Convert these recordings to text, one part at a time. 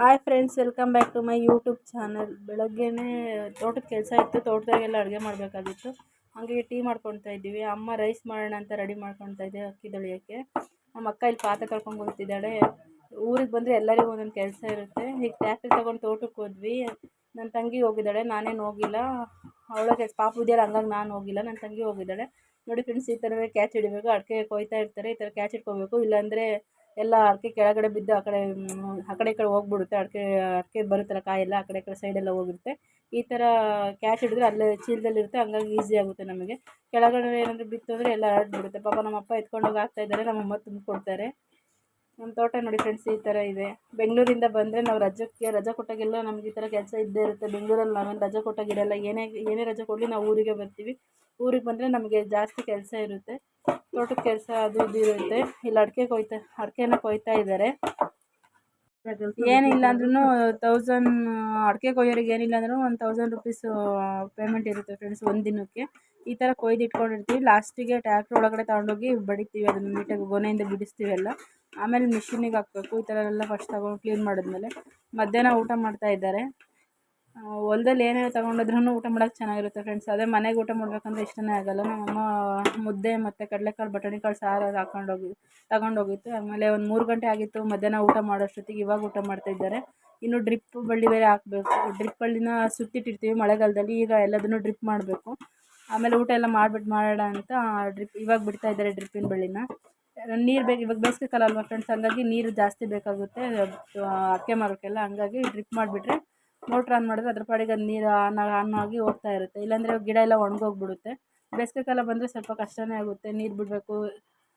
Hi friends welcome back to my YouTube channel ಬೆಳಗ್ಗೆನೇ ತೋಟದ ಕೆಲಸ ಇತ್ತು, ತೋಟದಾಗೆಲ್ಲ ಅಡುಗೆ ಮಾಡಬೇಕಾಗಿತ್ತು. ಹಾಗೆ ಟೀ ಮಾಡ್ಕೊತಾ ಇದ್ದೀವಿ. ಅಮ್ಮ ರೈಸ್ ಮಾಡೋಣ ಅಂತ ರೆಡಿ ಮಾಡ್ಕೊತಾ ಇದ್ದೆ ಅಕ್ಕಿ ತೊಳೆಯೋಕ್ಕೆ ನಮ್ಮ ಅಕ್ಕ ಇಲ್ಲಿ ಪಾತ್ರೆ ಕಳ್ಕೊಂಡು ಕೂತಿದ್ದಾಳೆ ಊರಿಗೆ ಬಂದರೆ ಎಲ್ಲರಿಗೂ ಒಂದೊಂದು ಕೆಲಸ ಇರುತ್ತೆ. ಈಗ ಟ್ಯಾಕ್ಟ್ರಿ ತೊಗೊಂಡು ತೋಟಕ್ಕೆ ಹೋದ್ವಿ. ನನ್ನ ತಂಗಿ ಹೋಗಿದ್ದಾಳೆ, ನಾನೇನು ಹೋಗಿಲ್ಲ. ಅವಳ ಕೆಲಸ, ಪಾಪು ಹಂಗಾಗಿ ನಾನು ಹೋಗಿಲ್ಲ. ನನ್ನ ತಂಗಿ ಹೋಗಿದ್ದಾಳೆ. ನೋಡಿ ಫ್ರೆಂಡ್ಸ್ ಈ ಥರವೇ ಕ್ಯಾಚ್ ಹಿಡಿಬೇಕು, ಅಡಿಕೆ ಕೊಯ್ತಾ ಇರ್ತಾರೆ, ಈ ಥರ ಕ್ಯಾಚ್ ಇಟ್ಕೋಬೇಕು ಇಲ್ಲಾಂದರೆ ಎಲ್ಲ ಹರಕೆ ಕೆಳಗಡೆ ಬಿದ್ದು ಆ ಕಡೆ ಆ ಕಡೆ ಈ ಕಡೆ ಹೋಗ್ಬಿಡುತ್ತೆ. ಅಡಿಕೆ ಅಡಿಕೆ ಬರುತ್ತಲ್ಲ ಕಾಯೆಲ್ಲ ಆ ಕಡೆ ಈ ಕಡೆ ಸೈಡೆಲ್ಲ ಹೋಗಿರುತ್ತೆ. ಈ ಥರ ಕ್ಯಾಚ್ ಹಿಡಿದ್ರೆ ಅಲ್ಲೇ ಚೀಲದಲ್ಲಿರುತ್ತೆ. ಹಂಗಾಗಿ ಈಸಿ ಆಗುತ್ತೆ ನಮಗೆ. ಕೆಳಗಡೆ ಏನಾದರೂ ಬಿತ್ತು ಅಂದರೆ ಎಲ್ಲ ಹರಡ್ಬಿಡುತ್ತೆ ಪಾಪ ನಮ್ಮಪ್ಪ ಎತ್ಕೊಂಡೋಗಿ ಹಾಕ್ತಾ ಇದ್ದಾರೆ. ನಮ್ಮಮ್ಮ ತಂದು ಕೊಡ್ತಾರೆ ನಮ್ಮ ತೋಟ ನೋಡಿ ಫ್ರೆಂಡ್ಸ್ ಈ ಥರ ಇದೆ. ಬೆಂಗಳೂರಿಂದ ಬಂದರೆ ನಾವು ರಜಕ್ಕೆ, ರಜೆ ಕೊಟ್ಟಾಗೆಲ್ಲ ನಮ್ಗೆ ಈ ಥರ ಕೆಲಸ ಇದ್ದೇ ಇರುತ್ತೆ. ಬೆಂಗಳೂರಲ್ಲಿ ನಾವೇನು ರಜೆ ಕೊಟ್ಟಾಗಿರಲ್ಲ ಏನೇ ಏನೇ ರಜೆ ಕೊಡಲಿ ನಾವು ಊರಿಗೆ ಬರ್ತೀವಿ. ಊರಿಗೆ ಬಂದರೆ ನಮಗೆ ಜಾಸ್ತಿ ಕೆಲಸ ಇರುತ್ತೆ. ತೋಟದ ಕೆಲಸ ಅದು ಇದು ಇರುತ್ತೆ. ಇಲ್ಲಿ ಅಡಿಕೆ ಕೊಯ್ತಾ, ಅಡಿಕೆನ ಕೊಯ್ತಾ ಇದ್ದಾರೆ ಏನಿಲ್ಲ ಅಂದ್ರೂ ತೌಸಂಡ್ ಅಡಿಕೆ ಕೊಯ್ಯೋರಿಗೆ ಏನಿಲ್ಲ ಅಂದ್ರೂ ಒಂದು ತೌಸಂಡ್ ರುಪೀಸು ಪೇಮೆಂಟ್ ಇರುತ್ತೆ ಫ್ರೆಂಡ್ಸ್ ಒಂದು ದಿನಕ್ಕೆ. ಈ ಥರ ಕೊಯ್ದು ಇಟ್ಕೊಂಡಿರ್ತೀವಿ. ಲಾಸ್ಟಿಗೆ ಟ್ಯಾಕ್ಟ್ರ್ ಒಳಗಡೆ ತಗೊಂಡೋಗಿ ಬಡಿತೀವಿ ಅದನ್ನು ನೀಟಾಗಿ ಗೊನೆಯಿಂದ ಬಿಡಿಸ್ತೀವಿ ಎಲ್ಲ. ಆಮೇಲೆ ಮಿಷಿನಿಗೆ ಹಾಕಬೇಕು. ಈ ಥರ ಎಲ್ಲ ಫಸ್ಟ್ ತಗೊಂಡು ಕ್ಲೀನ್ ಮಾಡಿದ್ಮೇಲೆ ಮಧ್ಯಾಹ್ನ ಊಟ ಮಾಡ್ತಾ ಇದ್ದಾರೆ. ಹೊಲ್ದಲ್ಲಿ ಏನೇ ತೊಗೊಂಡೋದ್ರೂ ಊಟ ಮಾಡೋಕೆ ಚೆನ್ನಾಗಿರುತ್ತೆ ಫ್ರೆಂಡ್ಸ್ ಅದೇ ಮನೆಗೆ ಊಟ ಮಾಡಬೇಕಂದ್ರೆ ಇಷ್ಟನೇ ಆಗೋಲ್ಲ. ನಮ್ಮಮ್ಮ ಮುದ್ದೆ ಮತ್ತು ಕಡಲೆಕಾಳು, ಬಟಾಣಿಕಾಳು, ಸಾರು ಅದು ಹಾಕ್ಕೊಂಡೋಗಿ ತಗೊಂಡೋಗಿತ್ತು ಆಮೇಲೆ ಒಂದು ಮೂರು ಗಂಟೆ ಆಗಿತ್ತು ಮಧ್ಯಾಹ್ನ ಊಟ ಮಾಡೋಷ್ಟೊತ್ತಿಗೆ ಇವಾಗ ಊಟ ಮಾಡ್ತಾಯಿದ್ದಾರೆ ಇನ್ನು ಡ್ರಿಪ್ ಬಳ್ಳಿ ಬೇರೆ ಹಾಕಬೇಕು. ಡ್ರಿಪ್ ಬಳ್ಳಿನ ಸುತ್ತಿಟ್ಟಿರ್ತೀವಿ ಮಳೆಗಾಲದಲ್ಲಿ. ಈಗ ಎಲ್ಲದನ್ನು ಡ್ರಿಪ್ ಮಾಡಬೇಕು. ಆಮೇಲೆ ಊಟ ಎಲ್ಲ ಮಾಡಿಬಿಟ್ಟು ಮಾಡೋಣ ಅಂತ ಡ್ರಿಪ್ ಇವಾಗ ಬಿಡ್ತಾ ಇದ್ದಾರೆ ಡ್ರಿಪ್ಪಿನ ಬಳ್ಳಿನ. ನೀರು ಬೇಕು ಇವಾಗ ಬೇಸಿಗೆ ಕಾಲ ಅಲ್ವಾ ಫ್ರೆಂಡ್ಸ್ ಹಂಗಾಗಿ ನೀರು ಜಾಸ್ತಿ ಬೇಕಾಗುತ್ತೆ. ಅಡಿಕೆ ಮರಕ್ಕೆಲ್ಲ. ಹಂಗಾಗಿ ಡ್ರಿಪ್ ಮಾಡಿಬಿಟ್ರೆ ಮೋಟ್ರ್ ಆನ್ ಮಾಡಿದ್ರೆ ಅದ್ರ ಪಾಡಿಗೆ ಅದು ನೀರು ಆನ್ ಆನ್ ಆಗಿ ಹೋಗ್ತಾ ಇರುತ್ತೆ. ಇಲ್ಲಾಂದರೆ ಗಿಡ ಎಲ್ಲ ಒಣಗೋಗ್ಬಿಡುತ್ತೆ. ಬೇಸಿಗೆ ಕಾಲ ಬಂದರೆ ಸ್ವಲ್ಪ ಕಷ್ಟವೇ ಆಗುತ್ತೆ. ನೀರು ಬಿಡಬೇಕು,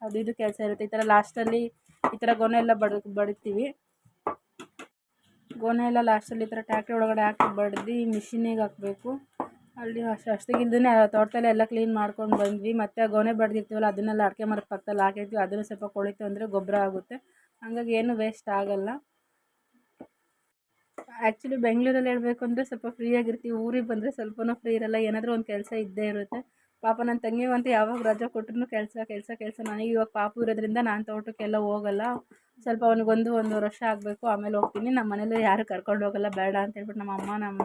ಅದು ಇದು ಕೆಲಸ ಇರುತ್ತೆ. ಈ ಥರ ಲಾಸ್ಟಲ್ಲಿ ಈ ಥರ ಗೊನೆ ಎಲ್ಲ ಬಡ, ಬಡಿತೀವಿ. ಗೊನೆ ಎಲ್ಲ ಲಾಸ್ಟಲ್ಲಿ ಈ ಥರ ಟ್ಯಾಕ್ಟ್ರಿ ಒಳಗಡೆ ಹಾಕಿ ಬಡ್ದು ಮಿಷಿನಿಗೆ ಹಾಕಬೇಕು. ಅಲ್ಲಿ ಅಷ್ಟು ಅಷ್ಟಿಗಿಲ್ದೇ ತೋಟದಲ್ಲಿ ಎಲ್ಲ ಕ್ಲೀನ್ ಮಾಡ್ಕೊಂಡು ಬಂದ್ವಿ. ಮತ್ತು ಗೊನೆ ಬಡ್ದಿರ್ತೀವಲ್ಲ, ಅದನ್ನೆಲ್ಲ ಅಡಿಕೆ ಮರದ ಪಕ್ಕದಲ್ಲಿ ಹಾಕಿರ್ತೀವಿ. ಅದನ್ನು ಸ್ವಲ್ಪ ಕೊಳಿತು ಅಂದರೆ ಗೊಬ್ಬರ ಆಗುತ್ತೆ. ಹಂಗಾಗಿ ಏನು ವೇಸ್ಟ್ ಆಗೋಲ್ಲ. ಆ್ಯಕ್ಚುಲಿ ಬೆಂಗಳೂರಲ್ಲಿ ಹೇಳಬೇಕು ಅಂದರೆ ಸ್ವಲ್ಪ ಫ್ರೀಯಾಗಿರ್ತೀವಿ ಊರಿಗೆ ಬಂದರೆ ಸ್ವಲ್ಪನೂ ಫ್ರೀ ಇರೋಲ್ಲ. ಏನಾದರೂ ಒಂದು ಕೆಲಸ ಇದ್ದೇ ಇರುತ್ತೆ. ಪಾಪ ನನ್ನ ತಂಗಿಗಂತೂ ಯಾವಾಗ ರಜಾ ಕೊಟ್ರೂ ಕೆಲಸ ಕೆಲಸ ಕೆಲಸ. ನನಗೆ ಇವಾಗ ಪಾಪು ಇರೋದ್ರಿಂದ ನಾನು ತೋಟಕ್ಕೆಲ್ಲ ಹೋಗಲ್ಲ. ಸ್ವಲ್ಪ ಅವನಿಗೊಂದು ಒಂದು ವರ್ಷ ಆಗಬೇಕು. ಆಮೇಲೆ ಹೋಗ್ತೀನಿ. ನಮ್ಮ ಮನೇಲಿ ಯಾರು ಕರ್ಕೊಂಡು ಹೋಗಲ್ಲ. ಬೇಡ ಅಂತ ಹೇಳ್ಬಿಟ್ಟು ನಮ್ಮ ಅಮ್ಮ, ನಮ್ಮ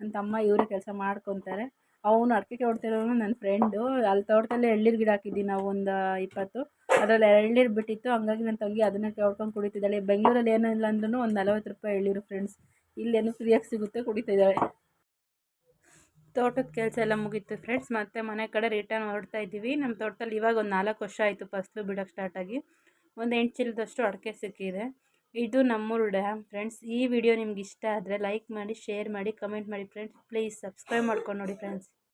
ನನ್ನ ತಮ್ಮ ಇವರೇ ಕೆಲಸ ಮಾಡ್ಕೊತಾರೆ. ಅವನು ಅಡಿಕೆ ಹೊಡ್ತಿರೋನು ನನ್ನ ಫ್ರೆಂಡು ಅಲ್ಲಿ ತೋಟದಲ್ಲಿ ಎಳ್ನೀರು ಗಿಡ ಹಾಕಿದ್ದೀವಿ ನಾವು ಒಂದು ಇಪ್ಪತ್ತು. ಅದರಲ್ಲಿ ಎಳ್ನೀರು ಬಿಟ್ಟಿತ್ತು. ಹಂಗಾಗಿ ನನ್ನ ತಂಗಿ ಅದನ್ನೇ ಕೇಳ್ಕೊಂಡು ಕುಡಿತಿದ್ದಾಳೆ. ಬೆಂಗಳೂರಲ್ಲಿ ಏನಿಲ್ಲ ಅಂದ್ರೂ ಒಂದು ನಲವತ್ತು ರೂಪಾಯಿ ಎಳ್ಳೀರು ಫ್ರೆಂಡ್ಸ್ ಇಲ್ಲೇನು ಫ್ರೀಯಾಗಿ ಸಿಗುತ್ತೆ ಕುಡಿತಿದ್ದಾಳೆ ತೋಟದ ಕೆಲಸ ಎಲ್ಲ ಮುಗೀತು ಫ್ರೆಂಡ್ಸ್ ಮತ್ತೆ ಮನೆ ಕಡೆ ರಿಟರ್ನ್ ಹೊರಡ್ತಾ ಇದ್ದೀವಿ. ನಮ್ಮ ತೋಟದಲ್ಲಿ ಇವಾಗ ಒಂದು ನಾಲ್ಕು ವರ್ಷ ಆಯಿತು ಫಸ್ಲು ಬಿಡೋಕ್ಕೆ ಸ್ಟಾರ್ಟಾಗಿ ಒಂದು ಎಂಟು ಚೀಲದಷ್ಟು ಅಡಿಕೆ ಸಿಕ್ಕಿದೆ. ಇದು ನಮ್ಮೂರು ಡ್ಯಾಮ್ ಫ್ರೆಂಡ್ಸ್ ಈ ವಿಡಿಯೋ ನಿಮ್ಗೆ ಇಷ್ಟ ಆದರೆ ಲೈಕ್ ಮಾಡಿ ಶೇರ್ ಮಾಡಿ ಕಮೆಂಟ್ ಮಾಡಿ. ಫ್ರೆಂಡ್ಸ್ ಪ್ಲೀಸ್ ಸಬ್ಸ್ಕ್ರೈಬ್ ಮಾಡ್ಕೊಂಡು ನೋಡಿ ಫ್ರೆಂಡ್ಸ್